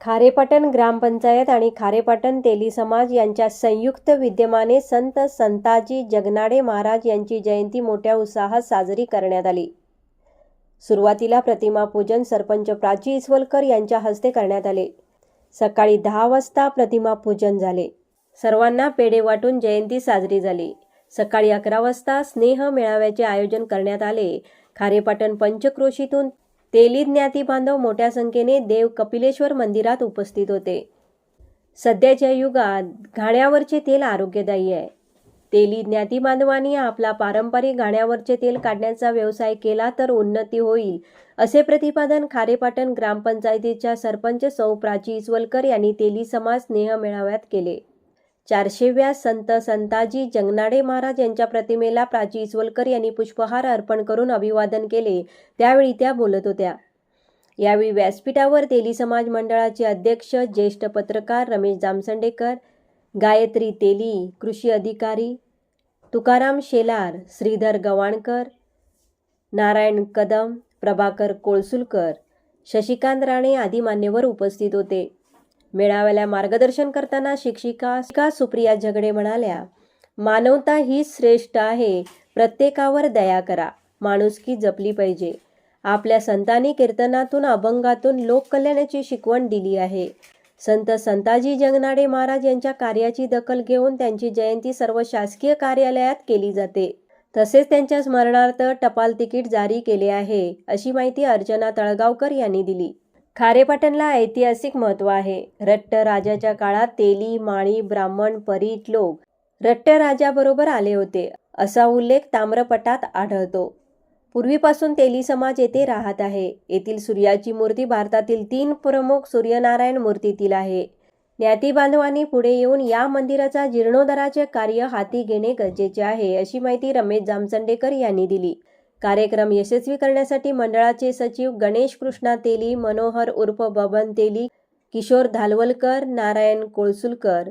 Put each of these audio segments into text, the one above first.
खारेपाटण ग्रामपंचायत आणि खारेपाटण तेली समाज यांच्या संयुक्त विद्यमाने संत संताजी जगनाडे महाराज यांची जयंती मोठ्या उत्साहात साजरी करण्यात आली. सुरुवातीला प्रतिमा पूजन सरपंच प्राची इसवलकर यांच्या हस्ते करण्यात आले. सकाळी दहा वाजता प्रतिमा पूजन झाले. सर्वांना पेढे वाटून जयंती साजरी झाली. सकाळी अकरा वाजता स्नेह मेळाव्याचे आयोजन करण्यात आले. खारेपाटण पंचक्रोशीतून तेली ज्ञाती बांधव मोठ्या संख्येने देव कपिलेश्वर मंदिरात उपस्थित होते. सध्याच्या युगात घाण्यावरचे तेल आरोग्यदायी आहे. तेली ज्ञाती बांधवांनी आपला पारंपरिक घाण्यावरचे तेल काढण्याचा व्यवसाय केला तर उन्नती होईल असे प्रतिपादन खारेपाटण ग्रामपंचायतीच्या सरपंच सौ प्राची इसवलकर यांनी तेली समाज स्नेह मेळाव्यात केले. चारशेव्या संत संताजी जगनाडे महाराज यांच्या प्रतिमेला प्राची इसवलकर यांनी पुष्पहार अर्पण करून अभिवादन केले. त्यावेळी त्या बोलत होत्या. यावेळी व्यासपीठावर तेली समाज मंडळाचे अध्यक्ष ज्येष्ठ पत्रकार रमेश जामसंडेकर गायत्री तेली कृषी अधिकारी तुकाराम शेलार श्रीधर गवाणकर नारायण कदम प्रभाकर कोळसुलकर शशिकांत राणे आदी मान्यवर उपस्थित होते. मेळाव्याला मार्गदर्शन करताना शिक्षिका शिका सुप्रिया झगडे म्हणाल्या मानवता ही श्रेष्ठ आहे. प्रत्येकावर दया करा. माणुसकी जपली पाहिजे. आपल्या संतांनी कीर्तनातून अभंगातून लोककल्याणाची शिकवण दिली आहे. संत संताजी जगनाडे महाराज यांच्या कार्याची दखल घेऊन त्यांची जयंती सर्व शासकीय कार्यालयात केली जाते. तसेच त्यांच्या स्मरणार्थ टपाल तिकीट जारी केले आहे अशी माहिती अर्चना तळगावकर यांनी दिली. खारेपाटणला ऐतिहासिक महत्त्व आहे. रट्ट राजाच्या काळात तेली माळी ब्राह्मण परीट लोक रट्ट राजाबरोबर आले होते असा उल्लेख ताम्रपटात आढळतो. पूर्वीपासून तेली समाज येथे राहत आहे. येथील सूर्याची मूर्ती भारतातील तीन प्रमुख सूर्यनारायण मूर्तीतील आहे. ज्ञाती बांधवांनी पुढे येऊन या मंदिराचा जीर्णोद्धाराचे कार्य हाती घेणे गरजेचे आहे अशी माहिती रमेश जामसंडेकर यांनी दिली. कार्यक्रम यशस्वी करण्यासाठी मंडळाचे सचिव गणेश कृष्णा तेली मनोहर उर्फ बबन तेली किशोर धालवलकर नारायण कोळसुलकर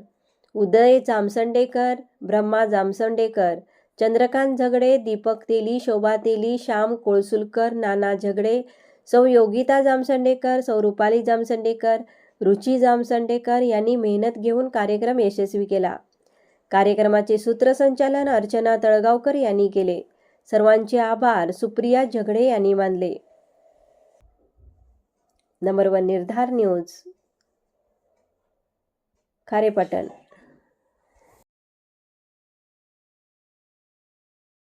उदय जामसंडेकर ब्रह्मा जामसंडेकर चंद्रकांत झगडे दीपक तेली शोभा तेली श्याम कोळसुलकर नाना झगडे सौ योगिता जामसंडेकर सौ रुपाली जामसंडेकर रुची जामसंडेकर यांनी मेहनत घेऊन कार्यक्रम यशस्वी केला. कार्यक्रमाचे सूत्रसंचालन अर्चना तळगावकर यांनी केले. सर्वांचे आभार. सुप्रिया झगडे यांनी मानले. Number one Nirdhar news. Kharepatan